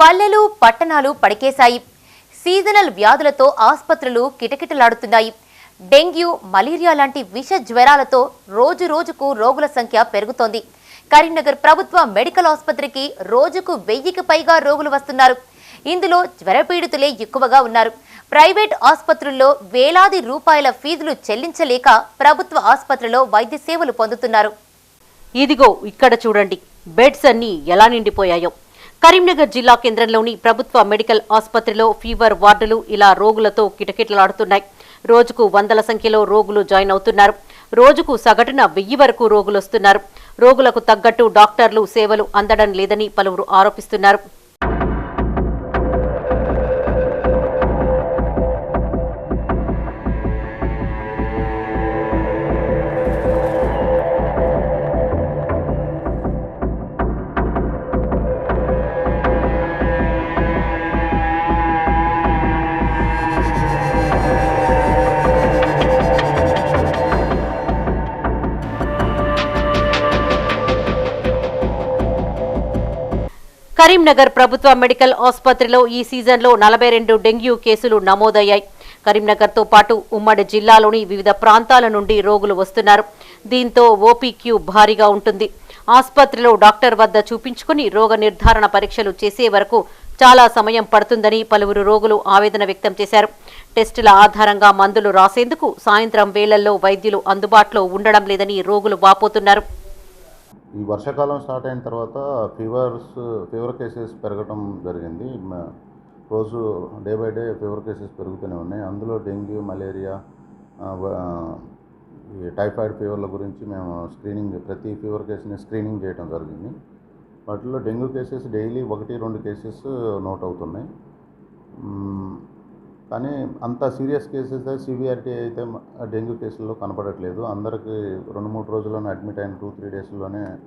పల్లెలు పట్టణాలు పడికేశాయి. సీజనల్ వ్యాధులతో ఆసుపత్రులు కిటకిటలాడుతున్నాయి. డెంగ్యూ మలేరియా లాంటి విష జ్వరాలతో రోజు రోజుకు రోగుల సంఖ్య పెరుగుతోంది. కరీంనగర్ ప్రభుత్వ మెడికల్ ఆసుపత్రికి రోజుకు వెయ్యికి పైగా రోగులు వస్తున్నారు. ఇందులో జ్వరపీడితులే ఎక్కువగా ఉన్నారు. ప్రైవేట్ ఆసుపత్రుల్లో వేలాది రూపాయల ఫీజులు చెల్లించలేక ప్రభుత్వ ఆసుపత్రిలో వైద్య సేవలు పొందుతున్నారు. ఇదిగో ఇక్కడ చూడండి. బెడ్స్ అన్నీ ఎలా నిండిపోయాయో. కరీంనగర్ జిల్లా కేంద్రంలోని ప్రభుత్వ మెడికల్ ఆసుపత్రిలో ఫీవర్ వార్డులు ఇలా రోగులతో కిటకిటలాడుతున్నాయి. రోజుకు వందల సంఖ్యలో రోగులు జాయిన్ అవుతున్నారు. రోజుకు సగటున వెయ్యి వరకు రోగులు వస్తున్నారు రోగులకు తగ్గట్టు డాక్టర్లు సేవలు అందడం లేదని పలువురు ఆరోపిస్తున్నారు. కరీంనగర్ ప్రభుత్వ మెడికల్ ఆసుపత్రిలో ఈ సీజన్లో నలభై రెండు డెంగ్యూ కేసులు నమోదయ్యాయి. కరీంనగర్తో పాటు ఉమ్మడి జిల్లాలోని వివిధ ప్రాంతాల నుండి రోగులు వస్తున్నారు. దీంతో ఓపీ క్యూ భారీగా ఉంటుంది. ఆసుపత్రిలో డాక్టర్ వద్ద చూపించుకుని రోగ నిర్ధారణ పరీక్షలు చేసే వరకు చాలా సమయం పడుతుందని పలువురు రోగులు ఆవేదన వ్యక్తం చేశారు. టెస్టుల ఆధారంగా మందులు రాసేందుకు సాయంత్రం వేళల్లో వైద్యులు అందుబాటులో ఉండడం లేదని రోగులు వాపోతున్నారు. ఈ వర్షాకాలం స్టార్ట్ అయిన తర్వాత ఫీవర్స్ ఫీవర్ కేసెస్ పెరగడం జరిగింది. రోజు day by day fever cases పెరుగుతూనే ఉన్నాయి. అందులో డెంగ్యూ మలేరియా ఈ టైఫాయిడ్ ఫీవర్ల గురించి మేము స్క్రీనింగ్ ప్రతి ఫీవర్ కేసుని స్క్రీనింగ్ చేయడం జరిగింది. వాటిలో డెంగ్యూ కేసెస్ డైలీ ఒకటి రెండు కేసెస్ నోట్ అవుతున్నాయి. కానీ అంత సీరియస్ కేసెస్ సివియారిటీ అయితే డెంగ్యూ కేసుల్లో కనపడట్లేదు. అందరికీ రెండు మూడు రోజుల్లోనే అడ్మిట్ అయిన టూ త్రీ డేస్లోనే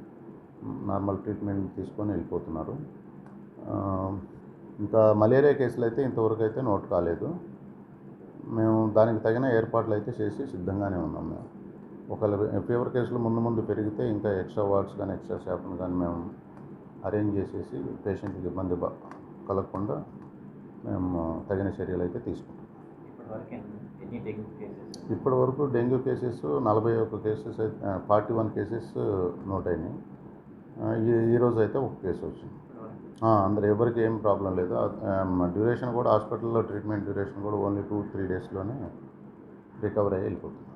నార్మల్ ట్రీట్మెంట్ తీసుకొని వెళ్ళిపోతున్నారు. ఇంకా మలేరియా కేసులు అయితే ఇంతవరకు అయితే నోట్ కాలేదు. మేము దానికి తగిన ఏర్పాట్లు అయితే చేసి సిద్ధంగానే ఉన్నాం మేము. ఒకవేళ ఫీవర్ కేసులు ముందు ముందు పెరిగితే ఇంకా ఎక్స్ట్రా వార్డ్స్ కానీ ఎక్స్ట్రా స్టాఫ్ని కానీ మేము అరేంజ్ చేసేసి పేషెంట్కి ఇబ్బంది బ- కలగకుండా మేము తగిన చర్యలు అయితే తీసుకుంటాం. ఇప్పటివరకు ఎన్ని ఎన్ని డెంగ్యూ కేసెస్? ఇప్పటి వరకు డెంగ్యూ కేసెస్ నలభై ఒక్క cases forty one cases note అయినాయి ఈరోజు అయితే ఒక కేసు వచ్చింది. అందరు ఎవరికి ఏం ప్రాబ్లం లేదు. డ్యూరేషన్ కూడా హాస్పిటల్లో ట్రీట్మెంట్ డ్యూరేషన్ కూడా ఓన్లీ టూ త్రీ డేస్లోనే రికవర్ అయ్యి వెళ్ళిపోతున్నారు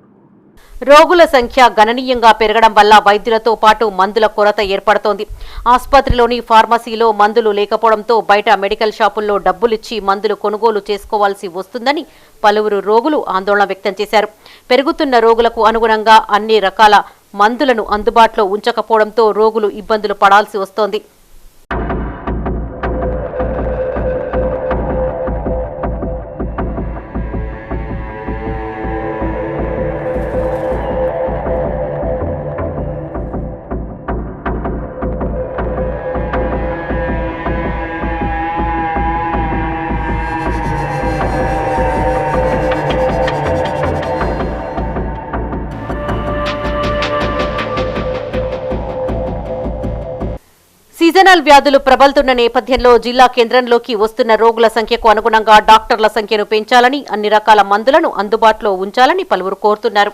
రోగుల సంఖ్య గణనీయంగా పెరగడం వల్ల వైద్యులతో పాటు మందుల కొరత ఏర్పడుతోంది. ఆసుపత్రిలోని ఫార్మసీలో మందులు లేకపోవడంతో బయట మెడికల్ షాపుల్లో డబ్బులిచ్చి మందులు కొనుగోలు చేసుకోవాల్సి వస్తుందని పలువురు రోగులు ఆందోళన వ్యక్తం చేశారు. పెరుగుతున్న రోగులకు అనుగుణంగా అన్ని రకాల మందులను అందుబాటులో ఉంచకపోవడంతో రోగులు ఇబ్బందులు పడాల్సి వస్తోంది. సీజనల్ వ్యాధులు ప్రబలుతున్న నేపథ్యంలో జిల్లా కేంద్రంలోకి వస్తున్న రోగుల సంఖ్యకు అనుగుణంగా డాక్టర్ల సంఖ్యను పెంచాలని అన్ని రకాల మందులను అందుబాటులో ఉంచాలని పలువురు కోరుతున్నారు.